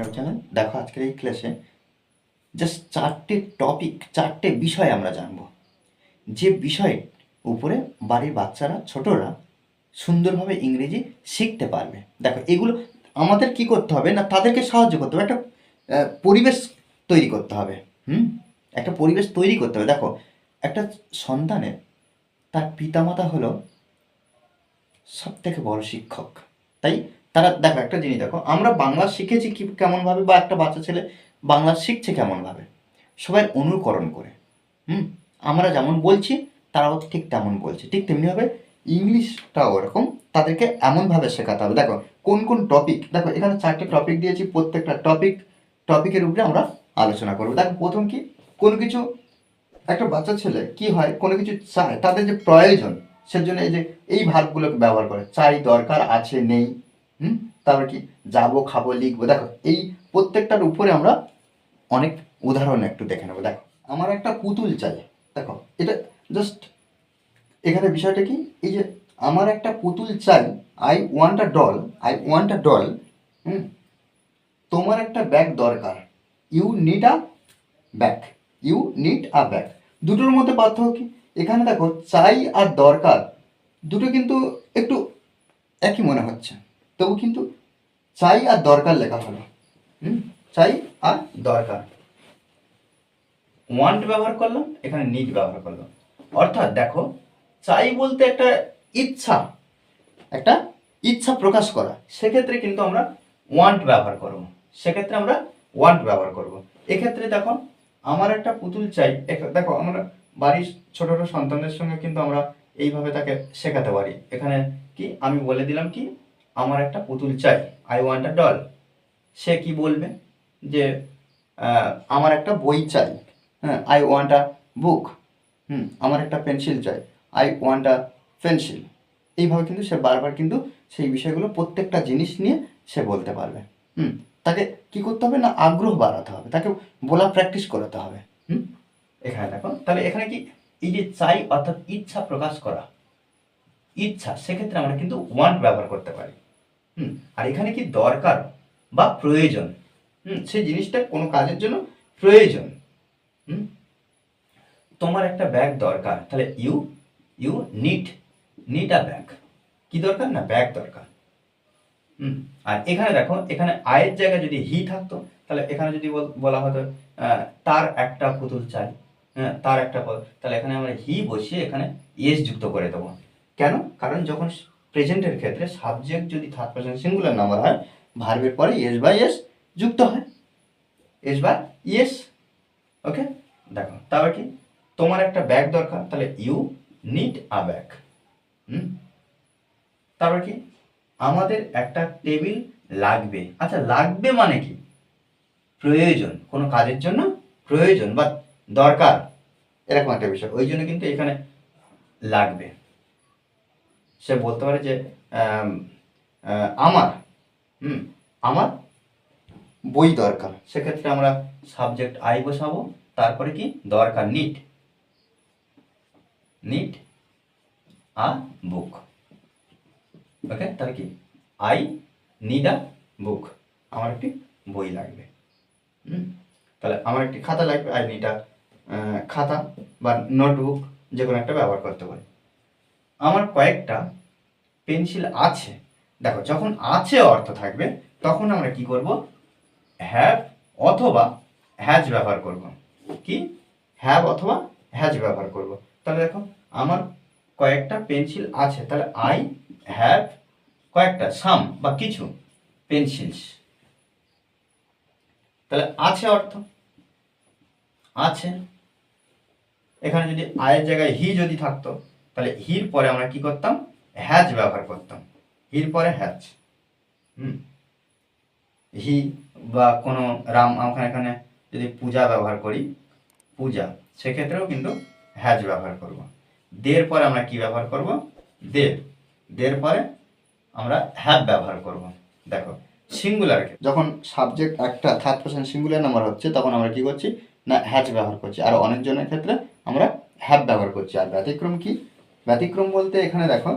Welcome channel দেখো আজকের এই ক্লাসে জাস্ট চারটে টপিক চারটে বিষয় আমরা জানব। যে বিষয় উপরে বাড়ির বাচ্চারা, ছোটরা সুন্দরভাবে ইংরেজি শিখতে পারবে। দেখো, এগুলো আমাদের কি করতে হবে না, তাদেরকে সাহায্য করতে হবে, একটা পরিবেশ তৈরি করতে হবে, হুম? একটা পরিবেশ তৈরি করতে হবে। দেখো, একটা সন্তানের, তার পিতামাতা হলো সব থেকে বড় শিক্ষক। তাই তারা, দেখো একটা জিনিস দেখো, আমরা বাংলা শিখেছি কি কেমনভাবে বা একটা বাচ্চা ছেলে বাংলা শিখছে কেমনভাবে? সবাই অনুকরণ করে। হুম? আমরা যেমন বলছি, তারাও ঠিক তেমন বলছে ঠিক তেমনিভাবে ইংলিশটাও ওরকম তাদেরকে এমনভাবে শেখাতে হবে। দেখো, কোন কোন টপিক দেখো, এখানে চারটে টপিক দিয়েছি, প্রত্যেকটা টপিক টপিকের উপরে আমরা আলোচনা করব। দেখো, প্রথম কি? কোনো কিছু, একটা বাচ্চা ছেলে কি হয়, কোনো কিছু চায়, তাদের যে প্রয়োজন, সেজন্য এই যে, এই ভার্বগুলোকে ব্যবহার করে। চাই দরকার, আছে, নেই। হুম? তারপর কি? যাব, খাব, লিখব। দেখো, এই প্রত্যেকটার উপরে আমরা অনেক উদাহরণ একটু দেখে নেব। দেখো, আমার একটা পুতুল চাই। দেখো, এটা জাস্ট এখানে বিষয়টা কি? এই যে আমার একটা পুতুল চাই। I want a doll I want a doll hmm? তোমার একটা ব্যাগ দরকার। You need a bag you need a bag দুটোর মধ্যে পার্থক্য কি? এখানে দেখো, চাই আর দরকার, দুটো কিন্তু একটু একই মনে হচ্ছে। তবু কিন্তু চাই আর দরকার লেখা হলো। হুম? চাই আর দরকার। ওয়ান্ট ব্যবহার করলাম, এখানে নিড ব্যবহার করলাম। অর্থাৎ দেখো, চাই বলতে একটা ইচ্ছা একটা ইচ্ছা প্রকাশ করা। সেক্ষেত্রে কিন্তু আমরা ওয়ান্ট ব্যবহার করব। সেক্ষেত্রে আমরা ওয়ান্ট ব্যবহার করব। এক্ষেত্রে দেখো, আমার একটা পুতুল চাই। দেখো, আমরা বাড়ির ছোট ছোট সন্তানদের সঙ্গে কিন্তু আমরা এইভাবে তাকে শেখাতে পারি। এখানে কি আমি বলে দিলাম কি? আমার একটা পুতুল চাই আই ওয়ান্ট আ ডল সে কি বলবে? যে আমার একটা বই চাই হ্যাঁ আই ওয়ান্ট আ বুক হুম, আমার একটা পেন্সিল চাই আই ওয়ান্ট আ পেন্সিল এইভাবে কিন্তু সে বারবার কিন্তু সেই বিষয়গুলো প্রত্যেকটা জিনিস নিয়ে সে বলতে পারবে, হুম। তাকে কি করতে হবে না, আগ্রহ বাড়াতে হবে, তাকে বলা প্র্যাকটিস করাতে হবে, হুম। এখানে দেখো, তাহলে এখানে কি, এই যে চাই অর্থাৎ ইচ্ছা প্রকাশ করা, ইচ্ছা, সেক্ষেত্রে আমরা কিন্তু ওয়ান্ট ব্যবহার করতে পারি। হুম, আর এখানে কি দরকার বা প্রয়োজন? হুম সেই জিনিসটা কোনো কাজের জন্য প্রয়োজন। হুম, তোমার একটা ব্যাগ দরকার, তাহলে you you need need a bag কি দরকার? না ব্যাগ দরকার। হুম, আর এখানে দেখো, এখানে আয়ের জায়গায় যদি হি থাকতো, তাহলে এখানে যদি বল- হতো তার একটা পুতুল চাই হ্যাঁ তার একটা তাহলে এখানে আমরা হি বসিয়ে এখানে ইয়েস যুক্ত করে দেবো। কেন? কারণ যখন প্রেজেন্টের ক্ষেত্রে সাবজেক্ট যদি থার্ড পার্সন সিঙ্গুলার নাম্বার হয় ভার্বের পরে এস বাই এস যুক্ত হয়। এস বাই ইয়েস ওকে দেখো তারপর কি? তোমার একটা ব্যাগ দরকার, তাহলে you need a bag hmm? তারপর কি? আমাদের একটা টেবিল লাগবে। আচ্ছা লাগবে মানে কি? প্রয়োজন, কোনো কাজের জন্য প্রয়োজন বা দরকার, এরকম একটা বিষয়। ওই জন্য কিন্তু এখানে লাগবে। সে বলতে পারে যে আমার, হুম, আমার বই দরকার। সেক্ষেত্রে আমরা সাবজেক্ট আই বসাবো, তারপরে কি? দরকার নিট নিট আ বুক ওকে তাহলে কি? আই নিড আ বুক আমার একটি বই লাগবে। হুম, তাহলে আমার একটি খাতা লাগবে। আই নিড আ, খাতা বা নোটবুক যে কোনো একটা ব্যবহার করতে পারি। আমার কয়েকটা পেন্সিল আছে। দেখো, যখন আছে অর্থ থাকবে, তখন আমরা কি করব? হ্যাভ অথবা হ্যাজ ব্যবহার করব। কি? হ্যাভ অথবা হ্যাজ ব্যবহার করব। তাহলে দেখো, আমার কয়েকটা পেন্সিল আছে। তাহলে আই হ্যাভ কয়েকটা সাম বা কিছু পেন্সিলস। তাহলে আছে অর্থ। আছে। এখানে যদি আয়ের জায়গায় হি যদি থাকতো তাহলে হির পরে আমরা কি করতাম? হ্যাজ ব্যবহার করতাম। হির পরে হ্যাজ। হুম? হি বা কোনো রাম, আমরা এখানে যদি পূজা ব্যবহার করি, পূজা, সেক্ষেত্রেও কিন্তু হ্যাজ ব্যবহার করব। দের পরে আমরা কি ব্যবহার করব? দের দের পরে আমরা হ্যাভ ব্যবহার করব। দেখো, সিঙ্গুলার যখন সাবজেক্ট একটা থার্ড পার্সন সিঙ্গুলার নাম্বার হচ্ছে, তখন আমরা কি করছি? না, হ্যাজ ব্যবহার করছি। আর অনেকজনের ক্ষেত্রে আমরা হ্যাভ ব্যবহার করছি। আর ব্যতিক্রম কি? ব্যতিক্রম বলতে এখানে দেখো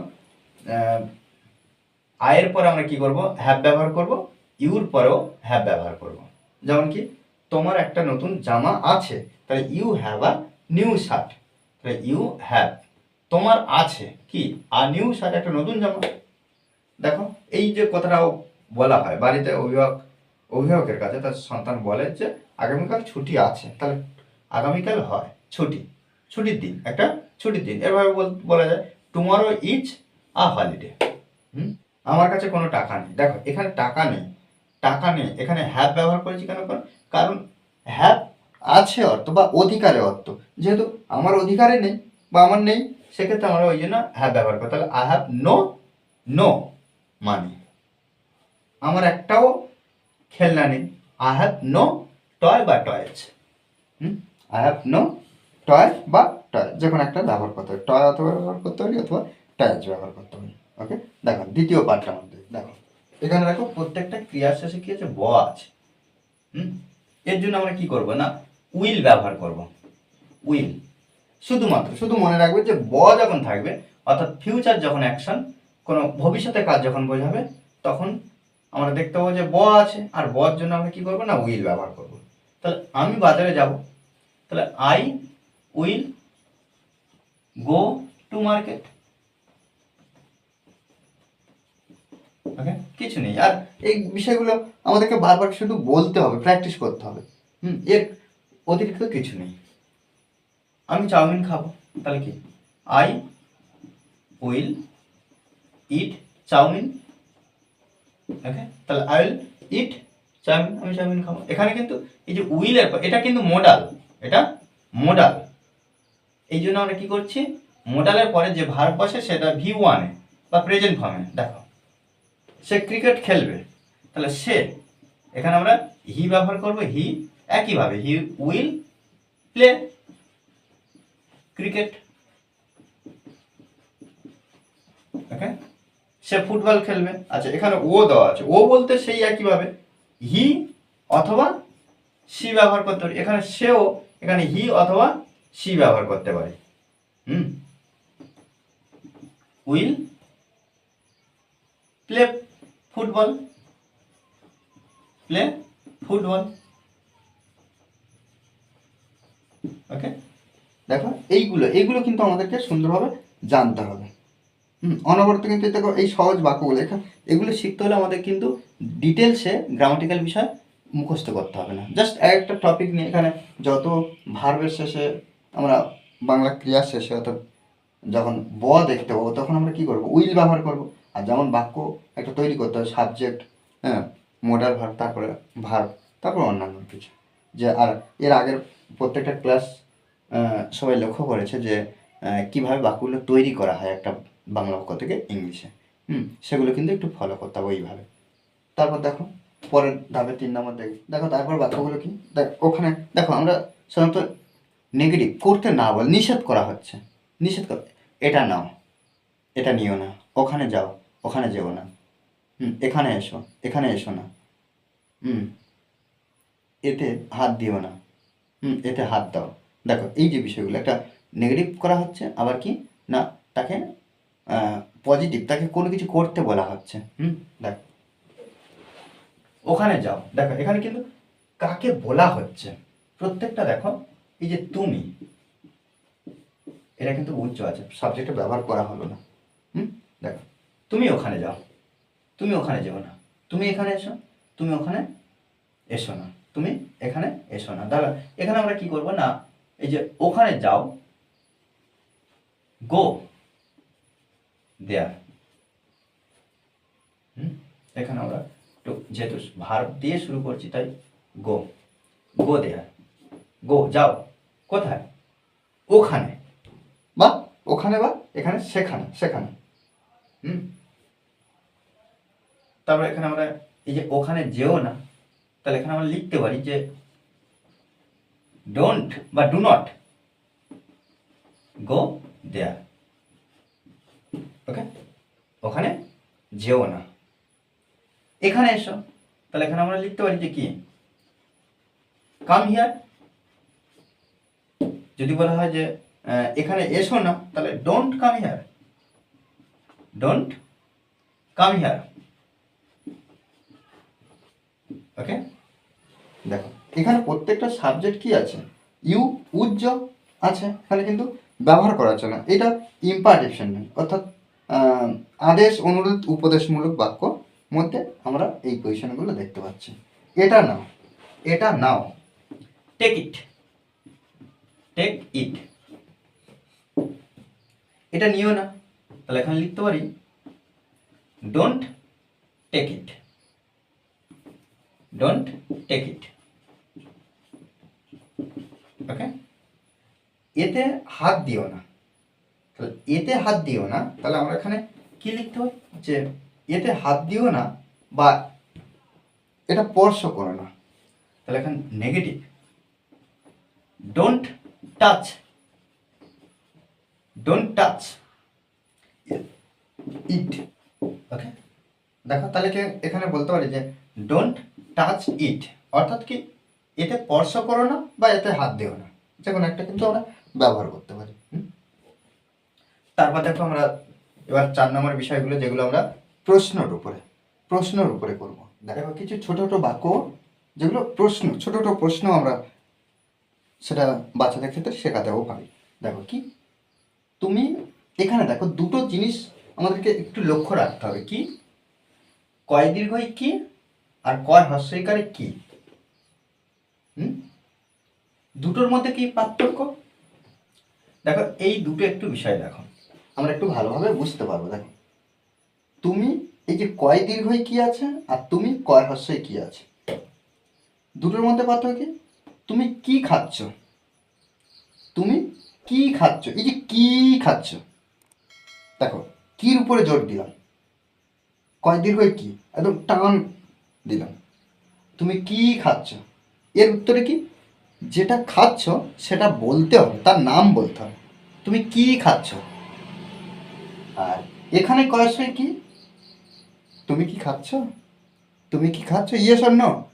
আয়ের পরে আমরা কি করব? হ্যাভ ব্যবহার করব ইউর পরেও হ্যাভ ব্যবহার করব। যেমন কি, তোমার একটা নতুন জামা আছে, তাহলে you have a new shirt তাহলে ইউ হ্যাভ তোমার আছে কি? আর নিউ শার্ট একটা নতুন জামা। দেখো, এই যে কথাটাও বলা হয়, বাড়িতে অভিভাবক, অভিভাবকের কাছে, তার সন্তান বলে যে, আগামীকাল ছুটি আছে। তাহলে আগামীকাল হয়, ছুটি। ছুটির দিন, একটা ছুটির দিন। এভাবে বল- যায় tomorrow is a holiday hmm? আমার কাছে কোনো টাকা নেই। দেখো, এখানে টাকা নেই। টাকা নেই। এখানে হ্যাভ ব্যবহার করেছি কেন কারণ- কারণ হ্যাভ আছে অর্থ বা অধিকারে অর্থ। যেহেতু আমার অধিকারে নেই বা আমার নেই, সেক্ষেত্রে আমরা ওই জন্য হ্যাভ ব্যবহার করি। তাহলে I have no no money আমার একটাও খেলনা নেই। আই হ্যাভ নো টয় বা toys hmm? I have no toy বা টয় যে কোনো একটা ব্যবহার করতে হবে। টয় অথবা ব্যবহার করতে পারি, অথবা টয়েজ ব্যবহার করতে পারি। ওকে দেখো, দ্বিতীয় পার্টটার মধ্যে দেখো। এখানে দেখো, প্রত্যেকটা ক্রিয়ার শেষে কি আছে? ব আছে। হুম? এর জন্য আমরা কি করব না? উইল ব্যবহার করব। উইল। শুধুমাত্র, শুধু মনে রাখবে যে ব যখন থাকবে, অর্থাৎ ফিউচার যখন অ্যাকশন কোনো ভবিষ্যতে কাজ যখন বোঝাবে, তখন আমরা দেখতে পাবো যে ব আছে। আর বর জন্য আমরা কি করব না? উইল ব্যবহার করব। তাহলে আমি বাজারে যাব। তাহলে I will go to market okay কিছু নেই। আর এই বিষয়গুলো আমাদেরকে বারবার শুধু বলতে হবে প্র্যাকটিস করতে হবে। হুম, এর অতিরিক্ত কিছু নেই। আমি চাউমিন খাব, তাহলে কি? I will eat chowmein. Okay তাহলে আই উইল ইট চাউমিন, আমি চাউমিন খাব। এখানে কিন্তু এই যে উইলের এটা কিন্তু মোডাল এটা মোডাল এই জন্য আমরা কি করছি? মোডালের পরে যে ভার বসে সেটা ভি ওয়ানে বা প্রেজেন্ট ফর্মে দেখো, সে ক্রিকেট খেলবে। তাহলে সে, এখানে আমরা হি ব্যবহার করব হি একইভাবে he will play cricket okay say football খেলবে। আচ্ছা এখানে ও দেওয়া আছে। ও বলতে সেই একইভাবে হি অথবা সি ব্যবহার করতে পারি। এখানে সেও, এখানে হি অথবা সি ব্যবহার করতে পারি। হুম? Will play football. Play football. Okay? দেখো, এইগুলো এইগুলো কিন্তু আমাদেরকে সুন্দরভাবে জানতে হবে। হুম, অনবরত কিন্তু দেখো এই সহজ বাক্যগুলো এগুলো শিখতে হলে আমাদের কিন্তু ডিটেলসে গ্রামাটিক্যাল বিষয় মুখস্থ করতে হবে না। জাস্ট একটা টপিক নিয়ে এখানে যত ভার্বের শেষে আমরা বাংলা ক্রিয়ার শেষে অর্থাৎ যখন ব দেখতে পাবো, তখন আমরা কি করব? উইল ব্যবহার করব। আর যেমন বাক্য একটা তৈরি করতে হবে সাবজেক্ট হ্যাঁ মোডাল ভার্ব তারপরে ভার্ব তারপর অন্যান্য কিছু। যে আর এর আগের প্রত্যেকটা ক্লাস সবাই লক্ষ্য করেছে যে কীভাবে বাক্যগুলো তৈরি করা হয় একটা বাংলা বাক্য থেকে ইংলিশে। হুম, সেগুলো কিন্তু একটু ফলো করতে হবে ওইভাবে। তারপর দেখো, পরের ধাপে তিন নম্বর দেখি। দেখো, তারপর বাক্যগুলো কি? দেখ, ওখানে, দেখো, আমরা সাধারণত নেগেটিভ করতে না বল, নিষেধ করা হচ্ছে। নিষেধ করা এটা নাও, এটা নিও না। ওখানে যাও, ওখানে যেও না। হুম, এখানে এসো এখানে এসো না। হুম, এতে হাত দিও না। হুম, এতে হাত দাও। দেখো, এই যে বিষয়গুলো, একটা নেগেটিভ করা হচ্ছে, আবার কি? না, তাকে পজিটিভ, তাকে কোনো কিছু করতে বলা হচ্ছে। হুম, দেখ। ওখানে যাও। দেখো, এখানে কিন্তু কাকে বলা হচ্ছে? প্রত্যেকটা দেখো এই যে তুমি, এটা কিন্তু উচ্চ আছে সাবজেক্টে ব্যবহার করা হলো না। হুম? দেখো, তুমি ওখানে যাও, তুমি ওখানে যেও না। তুমি এখানে এসো, তুমি ওখানে এসো না। তুমি এখানে এসো না। দাদা এখানে আমরা কি করব না, এই যে ওখানে যাও গো দেয়ার হুম? এখানে আমরা যেহেতু ভার্ব দিয়ে শুরু করছি, তাই গো গো দেয়ার গো যাও। কোথায়? ওখানে। বা ওখানে বা এখানে সেখানে সেখানে। হুম। তারপরে এখানে আমরা এই যে ওখানে যেও না তাহলে এখানে আমরা লিখতে পারি যে ডোন্ট বা ডু নট গো দেয়ার ওকে ওখানে যেও না। এখানে এসো। তাহলে এখানে আমরা লিখতে পারি যে কি? কাম হিয়ার যদি বলা হয় যে এখানে এসো না, তাহলে don't come here don't come here okay দেখো, এখানে প্রত্যেকটা সাবজেক্ট কি আছে? ইউ উজ্জ আছে এখানে কিন্তু ব্যবহার করা হচ্ছে না। এটা ইম্পারটেশন অর্থাৎ আদেশ, অনুরোধ, উপদেশমূলক বাক্য মধ্যে আমরা এই পজিশনগুলো দেখতে পাচ্ছি। এটা নাও। এটা নাও। টেক ইট টেক ইট এটা নিও না। তাহলে এখানে লিখতে পারি don't take it don't take it okay এতে হাত দিও না। তাহলে এতে হাত দিও না। তাহলে আমরা এখানে কি লিখতে হয় যে এতে হাত দিও না বা এটা স্পর্শ করো না। তাহলে এখানে negative don't touch don't touch it okay দেখো, তাহলে কি এখানে বলতে পারি যে ডোন্ট টাচ ইট অর্থাৎ কি এতে স্পর্শ করো না বা এতে হাত দিও না। যে কোনো একটা কিন্তু আমরা ব্যবহার করতে পারি? তারপর দেখো আমরা এবার চার নম্বর বিষয়গুলো যেগুলো আমরা প্রশ্নর উপরে প্রশ্নর উপরে করব। দেখো, কিছু ছোট ছোট বাক্য যেগুলো প্রশ্ন, ছোট ছোট প্রশ্ন আমরা সেটা বাচ্চাদের ক্ষেত্রে শেখাতেও পারি দেখো কি? তুমি এখানে দেখো দুটো জিনিস আমাদেরকে একটু লক্ষ্য রাখতে হবে কি? কয় দীর্ঘই কি? আর কয় হস্যইকারে কি? দুটোর মধ্যে কি পার্থক্য? দেখো এই দুটো একটু বিষয় দেখো। আমরা একটু ভালোভাবে বুঝতে পারব, দেখো। তুমি এই যে কয় দীর্ঘই কি আছে আর তুমি কয় হস্যই কি আছে? দুটোর মধ্যে পার্থক্য কি? তুমি কি খাচ্ছ? তুমি কি খাচ্ছ? এই যে কি খাচ্ছ? দেখো, কির উপরে জোর দিলাম? কয় দীর্ঘই কি? একদম টান দিলাম। তুমি কি খাচ্ছ? এর উত্তরে কি? যেটা খাচ্ছ, সেটা বলতে হবে, তার নাম বলতে হবে। তুমি কি খাচ্ছ? আর এখানে কয়সই কি? তুমি কি খাচ্ছ? তুমি কি খাচ্ছ? ইয়ে শূন্য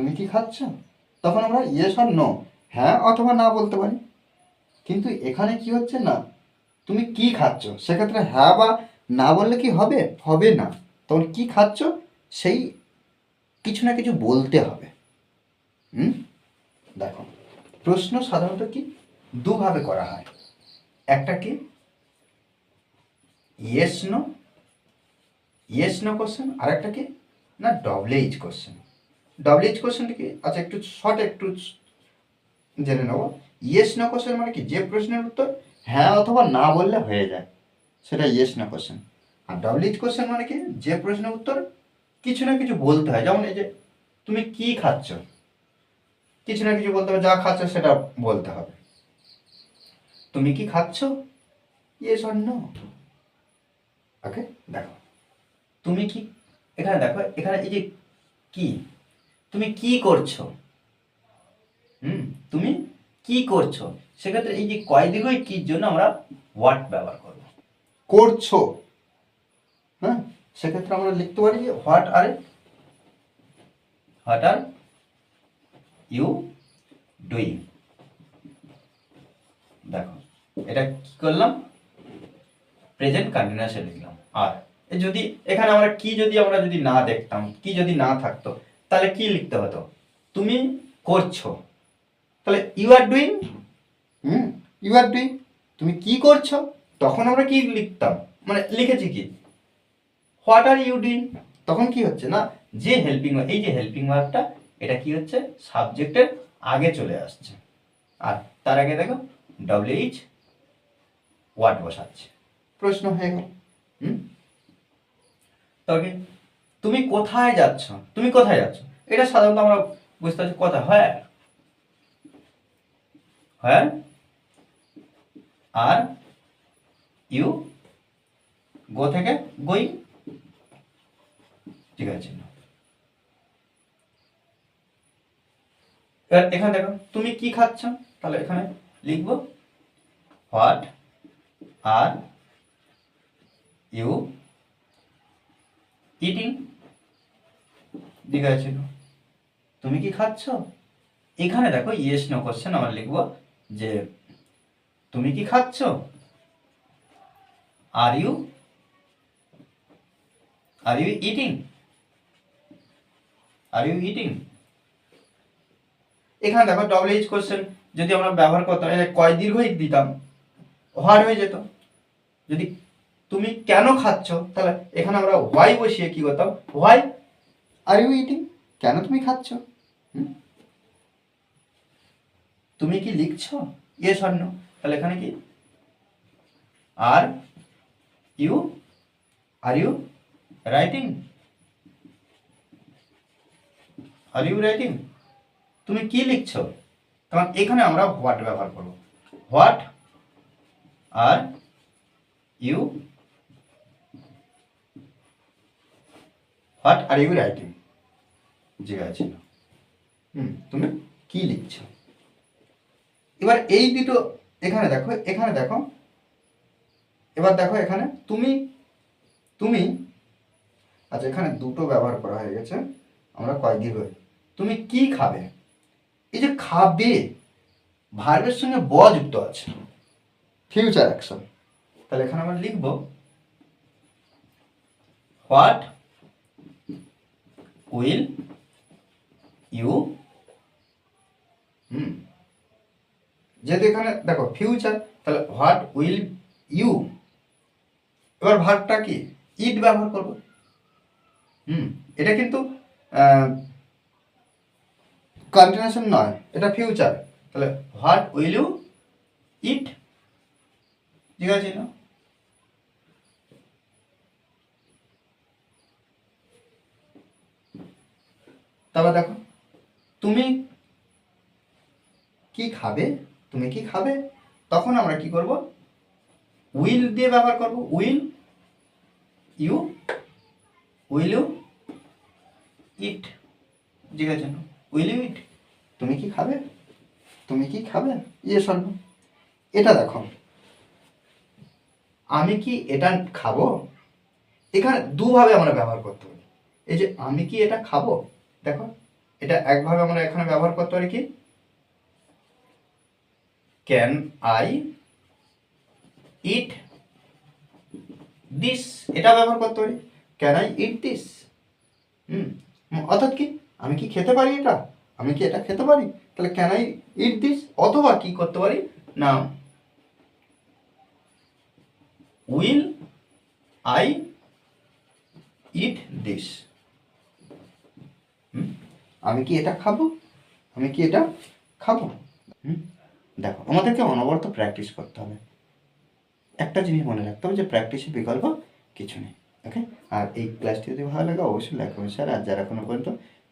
তুমি কি খাচ্ছ? তখন আমরা ইয়ে নো হ্যাঁ অথবা না বলতে পারি। কিন্তু এখানে কি হচ্ছে না? তুমি কি খাচ্ছ? সেক্ষেত্রে হ্যাঁ বা না বললে কি হবে? হবে না। তখন কি খাচ্ছ? সেই কিছু না কিছু বলতে হবে। হুম? দেখো, প্রশ্ন সাধারণত কি? দুভাবে করা হয়। একটা কি? Yes no yes no question আর একটা কি? না double H question double H কোশ্চেনটা কি? আচ্ছা একটু শর্ট একটু জেনে নেব। ইয়েস নো কোশ্চেন মানে কি? যে প্রশ্নের উত্তর হ্যাঁ অথবা না বললে হয়ে যায়। সেটা ইয়েস না কোশ্চেন আর ডবল এইচ কোশ্চেন মানে কি? যে প্রশ্নের উত্তর কিছু না কিছু বলতে হয়। যেমন এই যে, তুমি কি খাচ্ছ? কিছু না কিছু বলতে হবে। যা খাচ্ছ সেটা বলতে হবে। তুমি কি খাচ্ছ? ইয়েস অর নো ওকে দেখো। তুমি কি, এখানে দেখো, এখানে এই যে কি তুমি কি করছ? হুম তুমি কি করছ? সেক্ষেত্রে এই যে কয় দীর্ঘই কির জন্য আমরা হোয়াট ব্যবহার করব? করছ। হ্যাঁ সেক্ষেত্রে আমরা লিখতে পারি যে what are what are you doing দেখো এটা কি করলাম? প্রেজেন্ট কন্টিনিউয়াসে লিখলাম। আর যদি এখানে আমরা কি যদি আমরা যদি না দেখতাম কি যদি না থাকতো তাহলে কি লিখতে হতো তুমি করছ। তাহলে you are doing hmm you are doing তুমি কি করছ? তখন আমরা কি লিখতাম? মানে লিখেছি কি? হোয়াট আর ইউ ডুইং তখন কি হচ্ছে না? যে হেল্পিং এই যে হেল্পিং ভার্বটা এটা কি হচ্ছে? সাবজেক্টের আগে চলে আসছে। আর তার আগে দেখো ডব্লিউ এইচ ওয়ার্ড বসাচ্ছে। প্রশ্ন হয়ে গেল। হুম? তবে তুমি কোথায় যাচ্ছ? তুমি কোথায় যাচ্ছ? এটা সাধারণত আমরা বুঝতে পারছি কোথায়? হয়। হয়। আর ইউ গো থেকে গোয়িং। ঠিক আছে। এবার এখানে দেখো, তুমি কি খাচ্ছ? তাহলে এখানে লিখব। হোয়াট আর ইউ ইটিং ঠিক আছে তুমি কি খাচ্ছ? এখানে দেখো ইয়েস নো কোশ্চেন আমরা লিখব যে, তুমি কি খাচ্ছ? Are you are you eating are you eating এখানে দেখো ডবল এইচ কোশ্চেন যদি আমরা ব্যবহার করতাম কয় দীর্ঘ দিতাম? হোয়াট হয়ে যেত। যদি তুমি কেন খাচ্ছ? তাহলে এখানে আমরা হোয়াই বসিয়ে কি করতাম? হোয়াই আর ইউ ইটিং কেন তুমি খাচ্ছ? তুমি কি লিখছ? ইয়ে স্বর্ণ। তাহলে এখানে কি? Are you are you writing are you writing তুমি কি লিখছো? তখন এখানে আমরা হোয়াট ব্যবহার করব। What are you what are you writing জিজ্ঞাসা হুম, তুমি কি লিখছো? এবার এই দুটো এখানে দেখো এখানে দেখো। এবার দেখো এখানে তুমি তুমি আচ্ছা এখানে দুটো ব্যবহার করা হয়ে গেছে, আমরা কয়েকদিন হয়ে তুমি কি খাবে? এই যে খাবে, ভার্বের সঙ্গে ব যুক্ত আছে। ফিউচার অ্যাকশন তাহলে এখানে আমরা লিখব হোয়াট উইল ইউ হুম যেহেতু এখানে, দেখো ফিউচার তাহলে হোয়াট উইল ইউ এবার ভার্বটা কি? ইট ব্যবহার করব। হুম এটা কিন্তু কন্টিনিউশন নয়, এটা ফিউচার তাহলে হোয়াট উইল ইউ ইট ঠিক আছে, না? তারপর দেখো, তুমি কি খাবে? তুমি কি খাবে? তখন আমরা কি করব? উইল দিয়ে ব্যবহার করব। Will you will you eat. না উইল ইউ ইট? তুমি কি খাবে? তুমি কি খাবে? ইয়ে স্বর্ণ এটা দেখো, আমি কি এটা খাব? এখানে দুভাবে আমরা ব্যবহার করতে পারি। এই যে আমি কি এটা খাব? দেখো, এটা একভাবে আমরা এখানে ব্যবহার করতে পারি কি? ক্যান আই ইট দিস এটা ব্যবহার করতে পারি। Can I eat this hmm, অর্থাৎ কি? আমি কি খেতে পারি এটা? আমি কি এটা খেতে পারি? তাহলে ক্যান আই ইট দিস অথবা কি করতে পারি? না উইল আই ইট দিস আমি কি এটা খাব? আমি কি এটা খাব? হুম? দেখো, আমাদেরকে অনবরত প্র্যাকটিস করতে হবে। একটা জিনিস মনে রাখতে হবে যে প্র্যাকটিসের বিকল্প কিছু নেই ওকে আর এই ক্লাসটি যদি ভালো লাগে, অবশ্যই লাইক করবেন স্যার আর যারা কোনো পর্যন্ত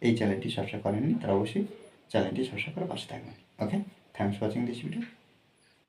এই চ্যানেলটি সাবস্ক্রাইব করেননি, তারা অবশ্যই চ্যানেলটি সাবস্ক্রাইব করে পাশে থাকবেন okay thanks watching this video